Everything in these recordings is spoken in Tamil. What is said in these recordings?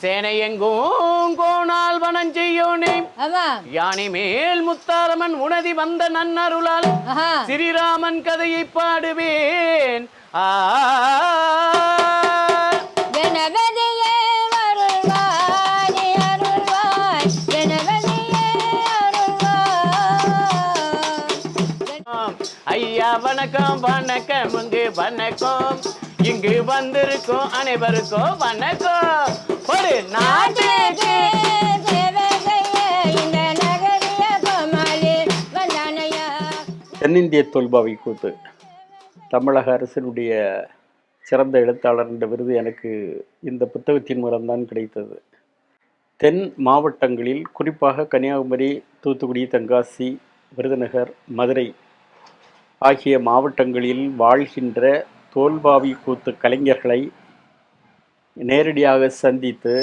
சேனை எங்கும் கோணால் வனம் செய்யோனே ஆமா. யானை மேல் முத்தாரமன் உணதி வந்த நன்னருளால் ஸ்ரீராமன் கதையை பாடுவேன். ஆ. ஐயா வணக்கம் வணக்கம் வணக்கம். இங்கு வந்திருக்கும் அனைவருக்கும் வணக்கம். ஒரு நாட்டு தென்னிந்திய தொல்பாவை கூத்து. தமிழக அரசினுடைய சிறந்த எழுத்தாளர் என்ற விருது எனக்கு இந்த புத்தகத்தின் மூலம்தான் கிடைத்தது. தென் மாவட்டங்களில் குறிப்பாக கன்னியாகுமரி தூத்துக்குடி தென்காசி விருதுநகர் மதுரை ஆகிய மாவட்டங்களில் வாழ்கின்ற தோல்பாவி கூத்து கலைஞர்களை நேரடியாக சந்தித்து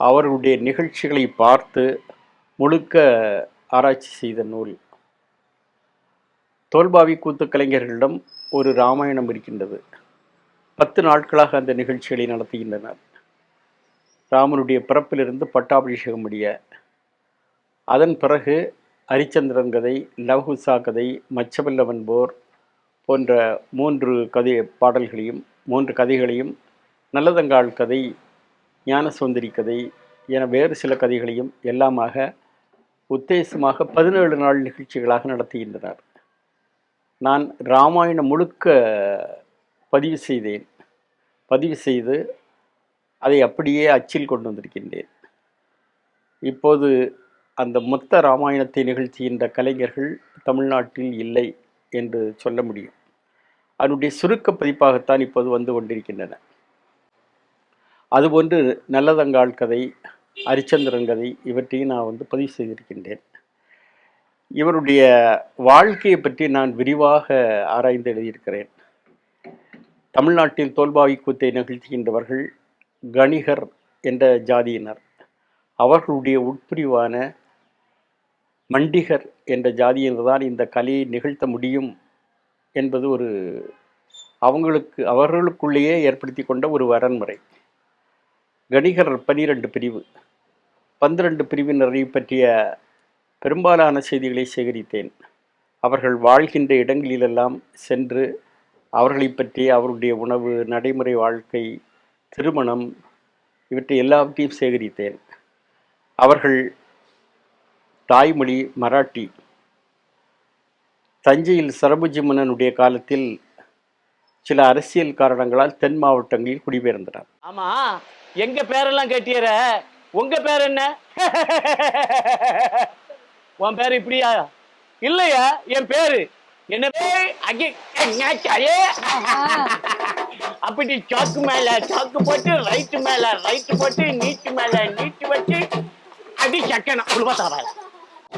அவர்களுடைய நிகழ்ச்சிகளை பார்த்து முழுக்க ஆராய்ச்சி செய்த நூல். தோல்பாவி கூத்து கலைஞர்களிடம் ஒரு ராமாயணம் இருக்கின்றது. பத்து நாட்களாக அந்த நிகழ்ச்சிகளை நடத்துகின்றனர். ராமனுடைய பிறப்பிலிருந்து பட்டாபிஷேகம் முடிய அதன் பிறகு ஹரிச்சந்திரன் கதை லவகுசா கதை மச்சமல்லவன் போர் போன்ற மூன்று கதை பாடல்களையும் மூன்று கதைகளையும் நல்லதங்காள் கதை ஞானசுந்தரி கதை என வேறு சில கதைகளையும் எல்லாமாக உத்தேசமாக பதினேழு நாள் நிகழ்ச்சிகளாக நடத்துகின்றனர். நான் ராமாயணம் முழுக்க பதிவு செய்தேன். பதிவு செய்து அதை அப்படியே அச்சில் கொண்டு வந்திருக்கின்றேன். இப்போது அந்த மொத்த ராமாயணத்தை நிகழ்த்துகின்ற கலைஞர்கள் தமிழ்நாட்டில் இல்லை. என்று சொல்ல முடியும். அதனுடைய சுருக்க பதிப்பாகத்தான் இப்போது வந்து கொண்டிருக்கின்றன. அதுபோன்று நல்லதங்காள் கதை ஹரிச்சந்திரன் கதை இவற்றையும் நான் வந்து பதிவு செய்திருக்கின்றேன். இவருடைய வாழ்க்கையை பற்றி நான் விரிவாக ஆராய்ந்து எழுதியிருக்கிறேன். தமிழ்நாட்டில் தோல்பாவி கூத்தை நிகழ்த்துகின்றவர்கள் கணிகர் என்ற ஜாதியினர். அவர்களுடைய உட்பிரிவான மண்டிகர் என்ற ஜாதியினர்தான் இந்த கலையை நிகழ்த்த முடியும் என்பது ஒரு அவங்களுக்கு அவர்களுக்குள்ளேயே ஏற்படுத்தி கொண்ட ஒரு வரன்முறை. கணிகர் பனிரெண்டு பிரிவு. பன்னிரண்டு பிரிவினரை பற்றிய பெரும்பாலான செய்திகளை சேகரித்தேன். அவர்கள் வாழ்கின்ற இடங்களிலெல்லாம் சென்று அவர்களை பற்றி அவருடைய உணவு நடைமுறை வாழ்க்கை திருமணம் இவற்றை எல்லாவற்றையும் சேகரித்தேன். அவர்கள் தாய்மொழி மராட்டி. தஞ்சையில் சரபுஜி மன்னனுடைய காலத்தில் சில அரசியல் காரணங்களால் தென் மாவட்டங்களில் குடிபெயர்ந்தனர் ஆமா எங்க பேரெல்லாம் கேட்டியற? உங்க பேர் என்ன? உன் பேர் இப்படியா? இல்லையா? என் பேரு? என்ன அப்படி சாக்கு மேல சாக்கு போட்டு ரைட்டு மேல ரைட்டு போட்டு நீட்டு மேல நீட்டு வச்சு அடி சக்கணும் உள்பத்தாவால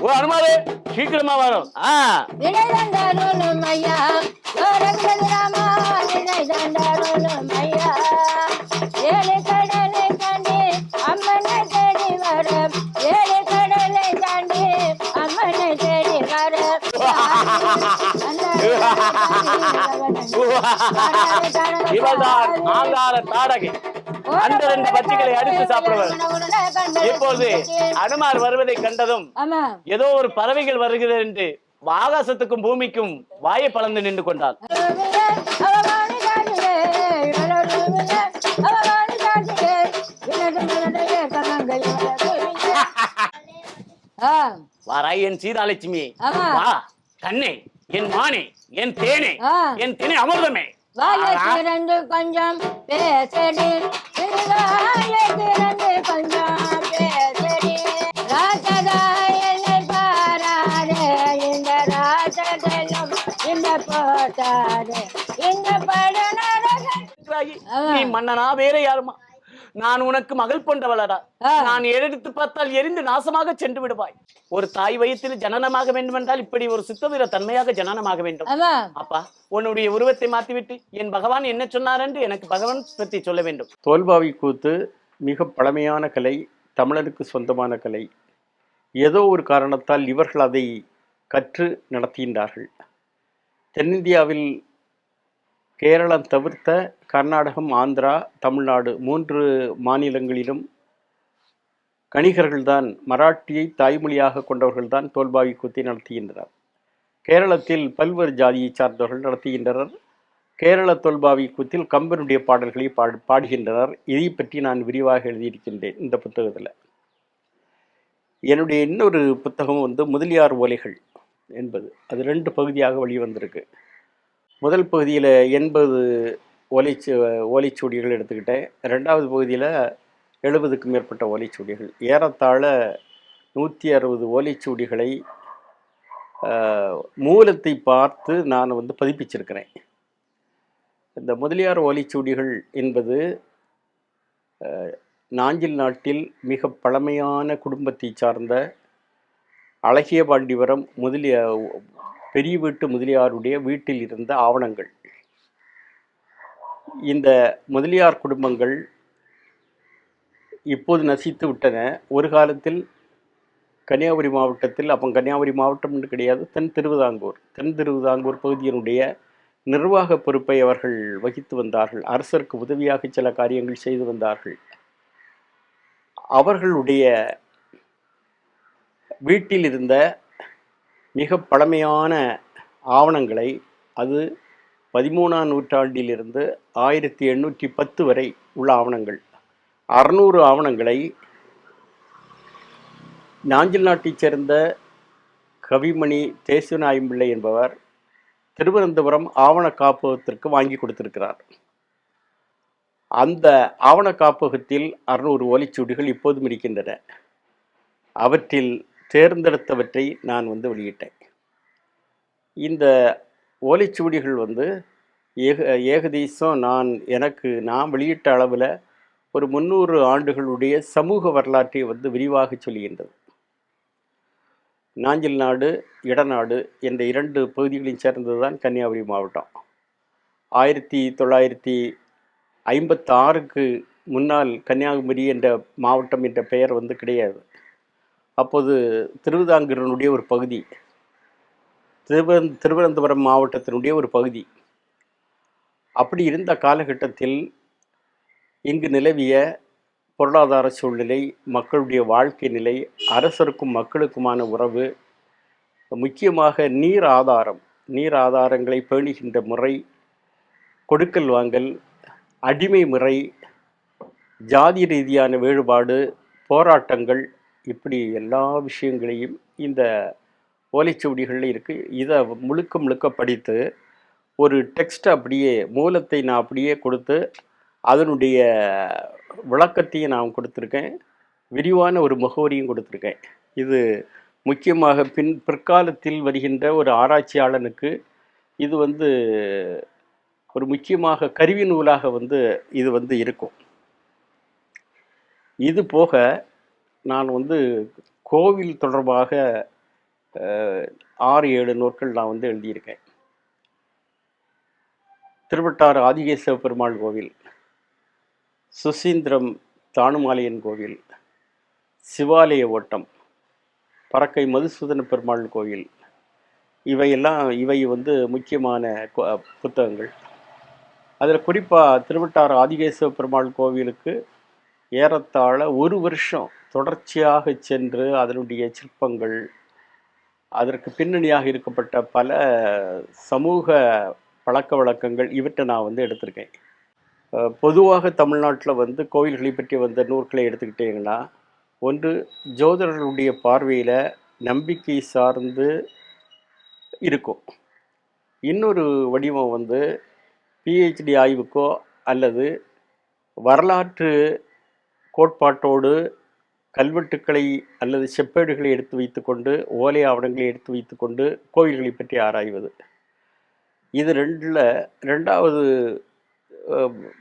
ஓ அனுமாரு சீக்கிரமா வரும். ஆ. இணைதந்தாருளும் ஐயா. ரகுபதி ராமா இணைதந்தாருளும் ஐயா. இவள்தான் ஆங்கார தாடகை. அந்த ரெண்டு பச்சைகளை அடித்து சாப்பிடுவர். இப்போது அனுமார் வருவதை கண்டதும் ஏதோ ஒரு பறவைகள் வருகிறது என்று ஆகாசத்துக்கும் பூமிக்கும் வாயை பளந்து நின்று ஆ. வாராய் என் சீதாலட்சுமி. வா கண்ணே. என் மானே என் தேனே. என் திணை அமிர்தமே வாயை திறந்து கொஞ்சம் பேசடி திருவாயை திறந்து கொஞ்சம் பேசடி ராசதா என்னை பாராதே இந்த போட்டாதே. ஆமா. நீ மன்னனா வேற யாருமா நான் உனக்கு மகள் போன்றவளடா. நான் எடுத்து பார்த்தால் எரிந்து நாசமாக சென்று விடுவாய். ஒரு தாய் வயிற்றில் ஜனனமாக வேண்டும் என்றால் இப்படி ஒரு சித்தவீர தன்மையாக ஜனனமாக வேண்டும். அப்பா உன்னுடைய உருவத்தை மாற்றிவிட்டு என் பகவான் என்ன சொன்னார் என்று எனக்கு பகவான் பற்றி சொல்ல வேண்டும். தோல்பாவி கூத்து மிக பழமையான கலை தமிழருக்கு சொந்தமான கலை. ஏதோ ஒரு காரணத்தால் இவர்கள் அதை கற்று நடத்துகின்றார்கள் தென்னிந்தியாவில் கேரளம் தவிர்த்த கர்நாடகம் ஆந்திரா தமிழ்நாடு மூன்று மாநிலங்களிலும் கணிகர்கள்தான் மராட்டியை தாய்மொழியாக கொண்டவர்கள்தான் தோல்பாவி கூத்தை நடத்துகின்றனர். கேரளத்தில் பல்வேறு ஜாதியை சார்ந்தவர்கள் நடத்துகின்றனர். கேரள தொல்பாவி கூத்தில் கம்பனுடைய பாடல்களை பாடு பாடுகின்றனர். இதை பற்றி நான் விரிவாக எழுதியிருக்கின்றேன் இந்த புத்தகத்தில். என்னுடைய இன்னொரு புத்தகம் வந்து முதலியார் ஓலைகள் என்பது. அது ரெண்டு பகுதியாக வெளிவந்திருக்கு. முதல் பகுதியில் எண்பது ஓலைச்சு ஓலைச்சுவடிகள் எடுத்துக்கிட்டேன். ரெண்டாவது பகுதியில் எழுபதுக்கும் மேற்பட்ட ஓலைச்சுவடிகள். ஏறத்தாழ நூற்றி அறுபது ஓலைச்சுவடிகளை மூலத்தை பார்த்து நான் வந்து பதிப்பிச்சிருக்கிறேன். இந்த முதலியார் ஓலைச்சுவடிகள் என்பது நாஞ்சில் நாட்டில் மிக பழமையான குடும்பத்தை சார்ந்த அழகிய பாண்டிவரம் முதலிய பெரிய வீட்டு முதலியாருடைய வீட்டில் இருந்த ஆவணங்கள். இந்த முதலியார் குடும்பங்கள் இப்போது நசித்து விட்டன. ஒரு காலத்தில் கன்னியாகுமரி மாவட்டத்தில் அப்போ கன்னியாகுமரி மாவட்டம்னு கிடையாது தென் திருவிதாங்கூர். தென் திருவிதாங்கூர் பகுதியினுடைய நிர்வாக பொறுப்பை அவர்கள் வகித்து வந்தார்கள். அரசருக்கு உதவியாக சில காரியங்கள் செய்து வந்தார்கள். அவர்களுடைய வீட்டில் இருந்த மிக பழமையான ஆவணங்களை அது பதிமூணாம் நூற்றாண்டிலிருந்து ஆயிரத்தி எண்ணூற்றி பத்து வரை உள்ள ஆவணங்கள். அறுநூறு ஆவணங்களை நாஞ்சில் நாட்டைச் சேர்ந்த கவிமணி தேசுநாயம்பிள்ளை என்பவர் திருவனந்தபுரம் ஆவண காப்பகத்திற்கு வாங்கி கொடுத்திருக்கிறார். அந்த ஆவண காப்பகத்தில் அறுநூறு ஓலைச்சுவடிகள் இப்போதும் இருக்கின்றன. அவற்றில் தேர்ந்தெடுத்தவற்றை நான் வந்து வெளியிட்டேன். இந்த ஓலைச்சுவடிகள் வந்து ஏக ஏகதேசம் நான் எனக்கு நான் வெளியிட்ட அளவில் ஒரு முந்நூறு ஆண்டுகளுடைய சமூக வரலாற்றை வந்து விரிவாக சொல்கின்றது. நாஞ்சில் நாடு இடநாடு என்ற இரண்டு பகுதிகளையும் சேர்ந்தது தான் கன்னியாகுமரி மாவட்டம். ஆயிரத்தி தொள்ளாயிரத்தி ஐம்பத்தாறுக்கு முன்னால் கன்னியாகுமரி என்ற மாவட்டம் என்ற பெயர் வந்து கிடையாது. அப்போது திருவிதாங்கூரினுடைய ஒரு பகுதி. திருவன் திருவனந்தபுரம் மாவட்டத்தினுடைய ஒரு பகுதி. அப்படி இருந்த காலகட்டத்தில் இங்கு நிலவிய பொருளாதார சூழ்நிலை மக்களுடைய வாழ்க்கை நிலை அரசருக்கும் மக்களுக்குமான உறவு முக்கியமாக நீர் ஆதாரம் நீர் ஆதாரங்களை பேணுகின்ற முறை கொடுக்கல் வாங்கல் அடிமை முறை ஜாதி ரீதியான வேறுபாடு போராட்டங்கள் இப்படி எல்லா விஷயங்களையும் இந்த ஓலைச்சுவடிகளில் இருக்குது இதை முழுக்க முழுக்க படித்து ஒரு டெக்ஸ்ட் அப்படியே மூலத்தை நான் அப்படியே கொடுத்து அதனுடைய விளக்கத்தையும் நான் கொடுத்துருக்கேன். விரிவான ஒரு முகவரியும் கொடுத்துருக்கேன். இது முக்கியமாக பின் பிற்காலத்தில் வருகின்ற ஒரு ஆராய்ச்சியாளனுக்கு இது வந்து ஒரு முக்கியமாக கருவி நூலாக வந்து இது வந்து இருக்கும். இது போக நான் வந்து கோவில் தொடர்பாக ஆறு ஏழு நூற்கள் நான் வந்து எழுதியிருக்கேன். திருவட்டாறு ஆதிகேசவ பெருமாள் கோவில் சுசீந்திரம் தானுமாலையன் கோவில் சிவாலய ஓட்டம் பறக்கை மதுசூதன பெருமாள் கோவில் இவையெல்லாம் இவை வந்து முக்கியமான புத்தகங்கள். அதில் குறிப்பாக திருவட்டாறு ஆதிகேசவ பெருமாள் கோவிலுக்கு ஏறத்தாழ ஒரு வருஷம் தொடர்ச்சியாக சென்று அதனுடைய சிற்பங்கள் அதற்கு பின்னணியாக இருக்கப்பட்ட பல சமூக பழக்க வழக்கங்கள் இவற்றை நான் வந்து எடுத்திருக்கேன். பொதுவாக தமிழ்நாட்டில் வந்து கோவில்களை பற்றி வந்த நூல்களை எடுத்துக்கிட்டீங்கன்னா ஒன்று ஜோதிடர்களுடைய பார்வையில் நம்பிக்கை சார்ந்து இருக்கும். இன்னொரு வடிவம் வந்து பிஹெச்டி ஆய்வுக்கோ அல்லது வரலாற்று கோட்பாட்டோடு கல்வெட்டுக்களை அல்லது செப்பேடுகளை எடுத்து வைத்துக்கொண்டு ஓலை ஆவணங்களை எடுத்து வைத்துக்கொண்டு கோயில்களை பற்றி ஆராய்வது. இது ரெண்டில் ரெண்டாவது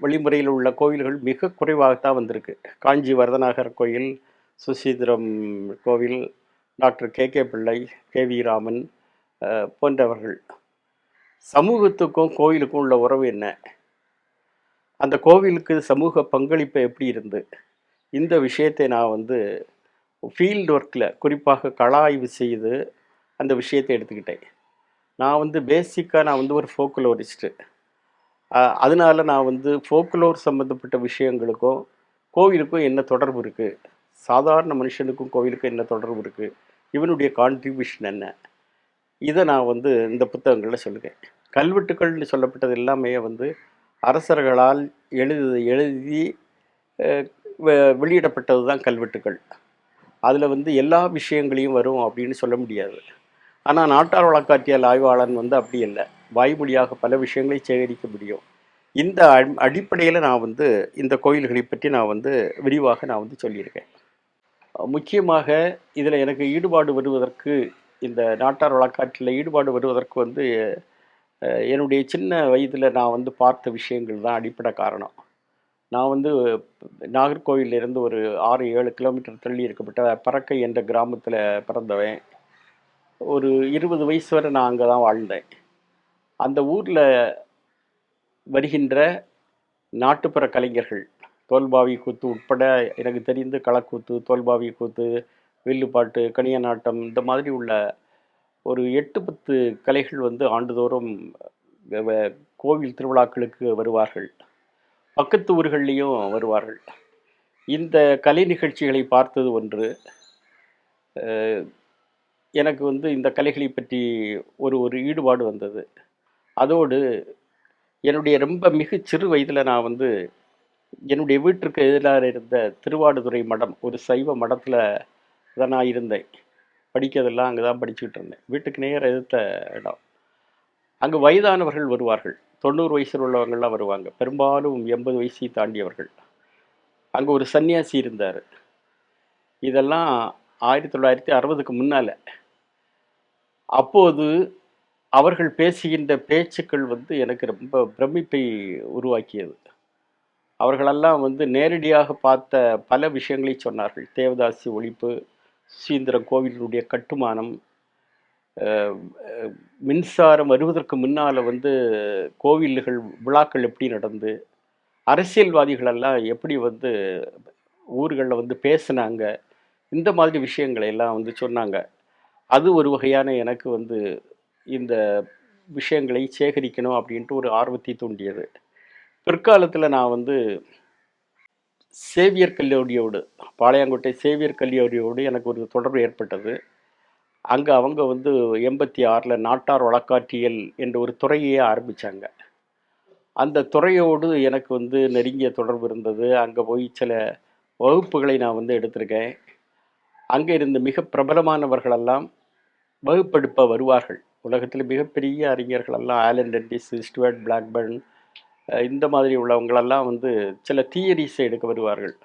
வழிமுறையில் உள்ள கோயில்கள் மிக குறைவாகத்தான் வந்திருக்கு. காஞ்சி வரதநாகர் கோயில் சுசீந்திரம் கோவில் doctor K K Pillai K V Raman போன்றவர்கள். சமூகத்துக்கும் கோயிலுக்கும் உள்ள உறவு என்ன? அந்த கோவிலுக்கு சமூக பங்களிப்பு எப்படி இருந்து? இந்த விஷயத்தை நான் வந்து ஃபீல்டு ஒர்க்கில் குறிப்பாக கள ஆய்வு செய்து அந்த விஷயத்தை எடுத்துக்கிட்டேன். நான் வந்து பேசிக்காக நான் வந்து ஒரு ஃபோக்குலோரிஸ்ட்டு அதனால் அதனால நான் வந்து ஃபோக்குலோர் சம்மந்தப்பட்ட விஷயங்களுக்கும் கோவிலுக்கும் என்ன தொடர்பு இருக்குது சாதாரண மனுஷனுக்கும் கோவிலுக்கும் என்ன தொடர்பு இருக்குது இவனுடைய கான்ட்ரிபியூஷன் என்ன? இதை நான் வந்து இந்த புத்தகங்களில் சொல்லுவேன். கல்வெட்டுக்கள்னு சொல்லப்பட்டது எல்லாமே வந்து அரசர்களால் எழுது எழுதி வெளியிடப்பட்டது தான் கல்வெட்டுக்கள். அதில் வந்து எல்லா விஷயங்களையும் வரும் அப்படின்னு சொல்ல முடியாது. ஆனால் நாட்டார் வழக்காற்றியல் ஆய்வாளன் வந்து அப்படி இல்லை. வாய்மொழியாக பல விஷயங்களை சேகரிக்க முடியும். இந்த அடிப்படையில் நான் வந்து இந்த கோயில்களை பற்றி நான் வந்து விரிவாக நான் வந்து சொல்லியிருக்கேன். முக்கியமாக இதில் எனக்கு ஈடுபாடு வருவதற்கு இந்த நாட்டார் வழக்காற்றில் ஈடுபாடு வருவதற்கு வந்து என்னுடைய சின்ன வயதில் நான் வந்து பார்த்த விஷயங்கள் தான் அடிப்படை காரணம். நான் வந்து நாகர்கோவிலிருந்து ஒரு ஆறு ஏழு கிலோமீட்டர் தள்ளி இருக்கப்பட்ட பறக்கை என்ற கிராமத்தில் பிறந்தவன். ஒரு இருபது வயசு வரை நான் அங்கே தான் வாழ்ந்தேன். அந்த ஊரில் வருகின்ற நாட்டுப்புற கலைஞர்கள் தோல்பாவி கூத்து உட்பட எனக்கு தெரிந்து களக்கூத்து தோல்பாவி கூத்து வில்லுப்பாட்டு கணியநாட்டம் இந்த மாதிரி உள்ள ஒரு எட்டு பத்து கலைகள் வந்து ஆண்டுதோறும் கோவில் திருவிழாக்களுக்கு வருவார்கள். பக்கத்து ஊர்கள்லேயும் வருவார்கள். இந்த கலை நிகழ்ச்சிகளை பார்த்தது ஒன்று. எனக்கு வந்து இந்த கலைகளை பற்றி ஒரு ஒரு ஈடுபாடு வந்தது. அதோடு என்னுடைய ரொம்ப மிக சிறு வயதில் நான் வந்து என்னுடைய வீட்டிற்கு எதிராக இருந்த திருவாடுதுறை மடம் ஒரு சைவ மடத்தில் தான் நான் இருந்தேன். படிக்கிறதெல்லாம் அங்கே தான் படிச்சுக்கிட்டு இருந்தேன். வீட்டுக்கு நேர எதிர்த்த இடம். அங்கே வயதானவர்கள் வருவார்கள். தொண்ணூறு வயசில் உள்ளவங்கள்லாம் வருவாங்க. பெரும்பாலும் எண்பது வயசை தாண்டியவர்கள். அங்கே ஒரு சன்னியாசி இருந்தார். இதெல்லாம் ஆயிரத்தி தொள்ளாயிரத்தி அறுபதுக்கு முன்னால். அப்போது அவர்கள் பேசுகின்ற பேச்சுக்கள் வந்து எனக்கு ரொம்ப பிரமிப்பை உருவாக்கியது. அவர்களெல்லாம் வந்து நேரடியாக பார்த்த பல விஷயங்களை சொன்னார்கள். தேவதாசி ஒழிப்பு சுசீந்திர கோவிலினுடைய கட்டுமானம் மின்சாரம் வருவதற்கு முன்னால் வந்து கோவில்கள் விழாக்கள் எப்படி நடந்து அரசியல்வாதிகளெல்லாம் எப்படி வந்து ஊர்களில் வந்து பேசுனாங்க இந்த மாதிரி விஷயங்களை எல்லாம் வந்து சொன்னாங்க. அது ஒரு வகையான எனக்கு வந்து இந்த விஷயங்களை சேகரிக்கணும் அப்படின்ட்டு ஒரு ஆர்வத்தை தூண்டியது. பிற்காலத்தில் நான் வந்து சேவியர் கல்லூரியோடு பாளையங்கோட்டை சேவியர் கல்லூரியோடு எனக்கு ஒரு தொடர்பு ஏற்பட்டது. அங்கே அவங்க வந்து எண்பத்தி ஆறில் நாட்டார் வழக்காற்றியல் என்ற ஒரு துறையே ஆரம்பித்தாங்க அந்த துறையோடு எனக்கு வந்து நெருங்கிய தொடர்பு இருந்தது. அங்கே போய் சில வகுப்புகளை நான் வந்து எடுத்திருக்கேன். அங்கே இருந்த மிக பிரபலமானவர்களெல்லாம் வகுப்பெடுப்ப வருவார்கள். உலகத்தில் மிகப்பெரிய அறிஞர்கள் எல்லாம் ஆலன் டென்டிஸ் ஸ்டுவர்ட் பிளாக்பர்ன் இந்த மாதிரி உள்ளவங்களெல்லாம் வந்து சில தியரிஸை எடுக்க வருவார்கள்.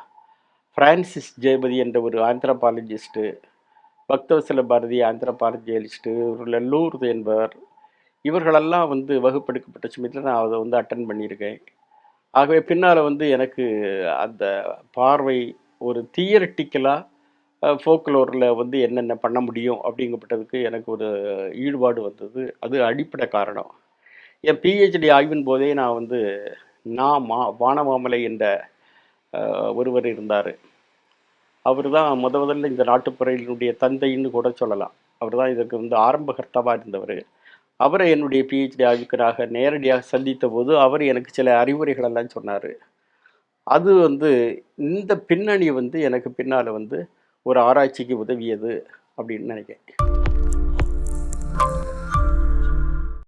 ஃப்ரான்சிஸ் ஜெயபதி என்ற ஒரு ஆந்த்ரபாலஜிஸ்ட்டு பக்தவசல பாரதி ஆந்த்ரபாலஜியலிஸ்ட்டு ஒரு லல்லூர் என்பவர். இவர்களெல்லாம் வந்து வகுப்பெடுக்கப்பட்ட சமயத்தில் நான் அதை வந்து அட்டன் பண்ணியிருக்கேன். ஆகவே பின்னால் வந்து எனக்கு அந்த பார்வை ஒரு தியரட்டிக்கலாக ஃபோக்லோரில் வந்து என்னென்ன பண்ண முடியும் அப்படிங்கப்பட்டதுக்கு எனக்கு ஒரு ஈடுபாடு வந்தது. அது அடிப்படை காரணம். என் பிஹெச்டி ஆய்வின் போதே நான் வந்து நான் மா வானமாமலை என்ற ஒருவர் இருந்தார். அவர் தான் முத முதல்ல இந்த நாட்டுப்புறையினுடைய தந்தைன்னு கூட சொல்லலாம். அவர் தான் இதற்கு வந்து ஆரம்பகர்த்தாவாக இருந்தவர். அவரை என்னுடைய பிஹெச்டி ஆய்வுக்கராக நேரடியாக சந்தித்த போது அவர் எனக்கு சில அறிவுரைகளெல்லாம் சொன்னார். அது வந்து இந்த பின்னணி வந்து எனக்கு பின்னால் வந்து ஒரு ஆராய்ச்சிக்கு உதவியது அப்படின்னு நினைக்கிறேன்.